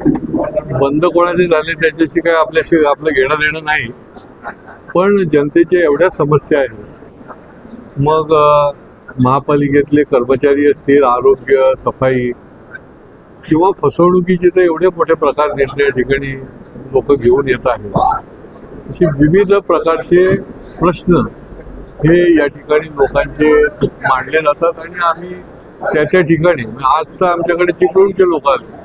बंद कोणाचे झाले त्याच्याशी काय आपल्याशी आपलं घेणं देणं नाही. पण जनतेच्या एवढ्या समस्या आहेत. मग महापालिकेतले कर्मचारी असतील आरोग्य सफाई किंवा फसवणुकीचे तर एवढे मोठे प्रकार निर्णय ठिकाणी लोक घेऊन येत आहेत. असे विविध प्रकारचे प्रश्न हे या ठिकाणी लोकांचे मांडले जातात आणि आम्ही त्या त्या ठिकाणी आज तर आमच्याकडे चिपळूणचे लोक आले.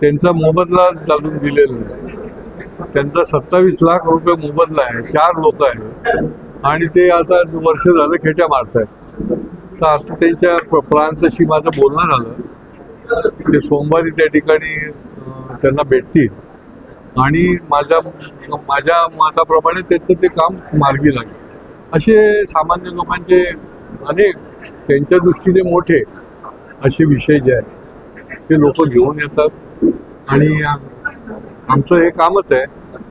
त्यांचा मोबदला चालून दिलेला नाही. त्यांचा सत्तावीस लाख रुपये मोबदला आहे चार लोक आहेत. आणि ते आता वर्ष झालं खेट्या मारत आहेत तर आता त्यांच्या प्र- प्रांताशी माझं बोलणं झालं. ते सोमवारी त्या ठिकाणी त्यांना भेटतील. आणि माझ्या माझ्या मताप्रमाणे त्यांचं ते काम मार्गी लागेल. असे सामान्य लोकांचे अनेक त्यांच्या दृष्टीने मोठे असे विषय जे आहेत ते लोक घेऊन येतात. आणि आमचं हे कामच आहे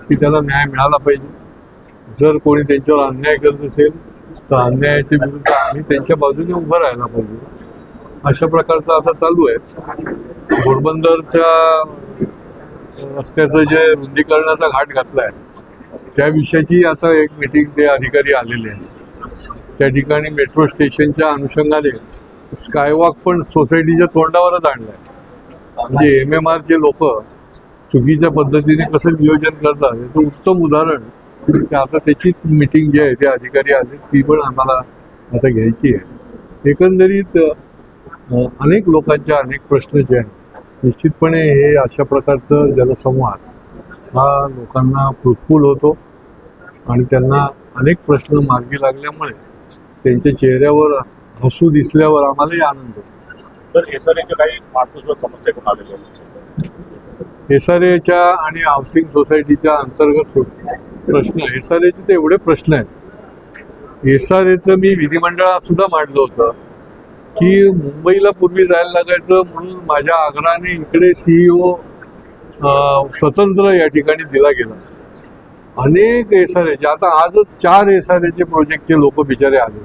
की त्याला न्याय मिळाला पाहिजे. जर कोणी त्यांच्यावर अन्याय करत असेल तर अन्यायाच्या विरुद्ध आम्ही त्यांच्या बाजूने उभं राहायला पाहिजे. अशा प्रकारचं आता चालू आहे. घोडबंदरच्या रस्त्याचं जे रुंदीकरणाचा घाट घातला आहे त्याविषयीची आता एक मिटिंग ते अधिकारी आलेले आहेत. त्या ठिकाणी मेट्रो स्टेशनच्या अनुषंगाने स्कायवॉक पण सोसायटीच्या तोंडावरच आणलाय. म्हणजे एम एम आरचे लोक चुकीच्या पद्धतीने कसं नियोजन करतात याचं उत्तम उदाहरण. की आता त्याचीच मिटिंग जी आहे ते अधिकारी आले ती पण आम्हाला आता घ्यायची आहे. एकंदरीत अनेक लोकांच्या अनेक प्रश्न जे आहेत निश्चितपणे हे अशा प्रकारचं जलसंवाद हा लोकांना फ्रुटफुल होतो आणि त्यांना अनेक प्रश्न मार्गी लागल्यामुळे त्यांच्या चेहऱ्यावर हसू दिसल्यावर आम्हालाही आनंद होतो. एसआरएच्या एस आर एच्या आणि हाऊसिंग सोसायटीच्या अंतर्गत प्रश्न एस आर एचे ते एवढे प्रश्न आहेत. एस आर एचं मी विधिमंडळात सुद्धा मांडलं होतं की मुंबईला पूर्वी जायला लागायचं म्हणून माझ्या आग्रहाने इकडे सीईओ स्वतंत्र या ठिकाणी दिला गेला. अनेक एस आर एचे आता आजच चार एस आर एचे प्रोजेक्टचे लोक बिचारे आले.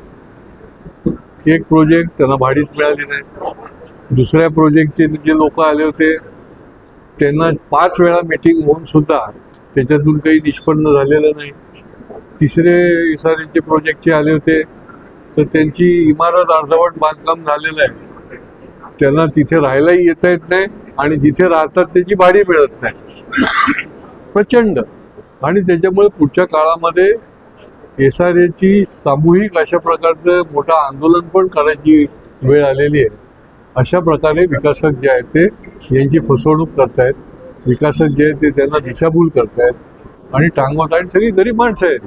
एक प्रोजेक्ट त्यांना भाडीच मिळाली नाही. दुसऱ्या प्रोजेक्टचे जे लोक आले होते त्यांना पाच वेळा मीटिंग होऊन सुद्धा त्याच्यातून काही निष्पन्न झालेलं नाही. तिसरे इसारीचे प्रोजेक्टचे आले होते तर त्यांची इमारत अर्धवट बांधकाम झालेलं आहे. त्यांना तिथे राहायलाही येता येत नाही आणि जिथे राहतात त्याची भाडी मिळत नाही. प्रचंड. आणि त्याच्यामुळे पुढच्या काळामध्ये एस आर एची सामूहिक अशा प्रकारचं मोठं आंदोलन पण करायची वेळ आलेली आहे. अशा प्रकारे विकासक जे आहेत ते यांची फसवणूक करतायत. विकासक जे आहेत ते त्यांना दिशाभूल करतायत. आणि टांगवत आणि सगळी गरीब माणसं आहेत.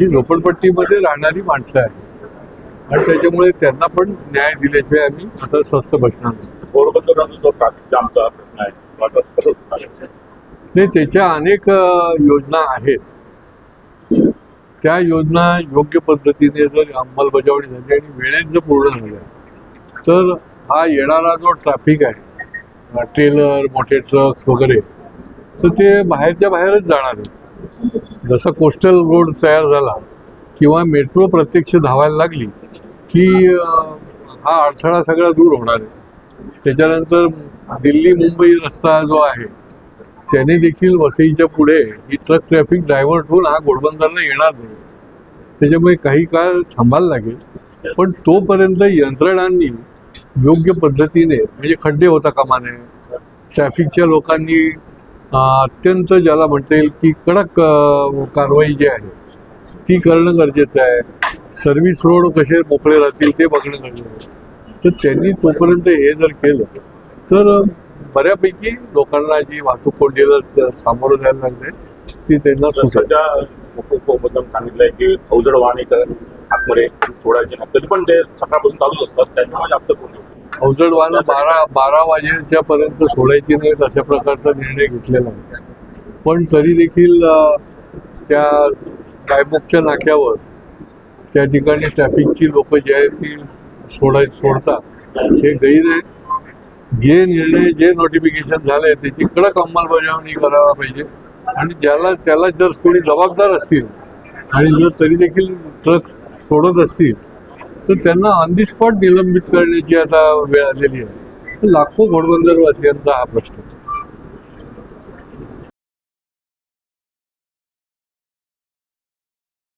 ही झोपडपट्टीमध्ये राहणारी माणसं आहेत. आणि त्याच्यामुळे त्यांना पण न्याय दिल्याशिवाय आम्ही आता स्वस्त बसणार नाही. त्याच्या अनेक योजना आहेत. त्या योजना योग्य पद्धतीने जर अंमलबजावणी झाली आणि वेळेत जर पूर्ण झाल्या तर हा येणारा जो ट्रॅफिक आहे ट्रेलर मोठे ट्रक्स वगैरे तर ते बाहेरच्या बाहेरच जाणार आहे. जसं कोस्टल रोड तयार झाला किंवा मेट्रो प्रत्यक्ष धावायला लागली की हा अडथळा सगळा दूर होणार आहे. त्याच्यानंतर दिल्ली मुंबई रस्ता जो आहे त्याने देखील वसईच्या पुढे ही ट्रक ट्रॅफिक डायव्हर्ट होऊन हा घोडबंदरला येणार नाही. त्याच्यामुळे काही काळ थांबायला लागेल पण तोपर्यंत यंत्रणांनी योग्य पद्धतीने म्हणजे खड्डे होता कामा नये ट्रॅफिकच्या लोकांनी अत्यंत ज्याला म्हणता येईल की कडक कारवाई जी आहे ती करणं गरजेचं आहे. सर्व्हिस रोड कसे मोकळे राहतील ते बघणं गरजेचं आहे. तर त्यांनी तोपर्यंत हे जर केलं तर बऱ्यापैकी लोकांना जी वाहतूक कोंडीला सामोरं जायला लागले ती त्यांना सुटेल. सध्या उपमुख्यमंत्र्यांनी सांगितलंय की अवजड वाहने तर आतमध्ये सोडायचे नाही तरी पण ते सकाळपासून चालूच असतात त्याच्यामुळे जास्त कोण अवजड वाहनं बारा बारा वाजेच्या पर्यंत सोडायची नाहीत अशा प्रकारचा निर्णय घेतलेला आहे. पण तरी देखील त्या गायमुखच्या नाक्यावर त्या ठिकाणी ट्रॅफिकची लोक जे आहेत ती सोडाय सोडतात. हे गैर आहे. जे निर्णय जे नोटिफिकेशन झाले त्याची कडक अंमलबजावणी करायला पाहिजे. आणि ज्याला त्याला जर कोणी जबाबदार असतील आणि जर तरी देखील ट्रक सोडत असतील तर त्यांना ऑन दी स्पॉट निलंबित करण्याची आता वेळ आलेली आहे. लाखो घोडबंदर घोडबंदरवासियांचा हा प्रश्न.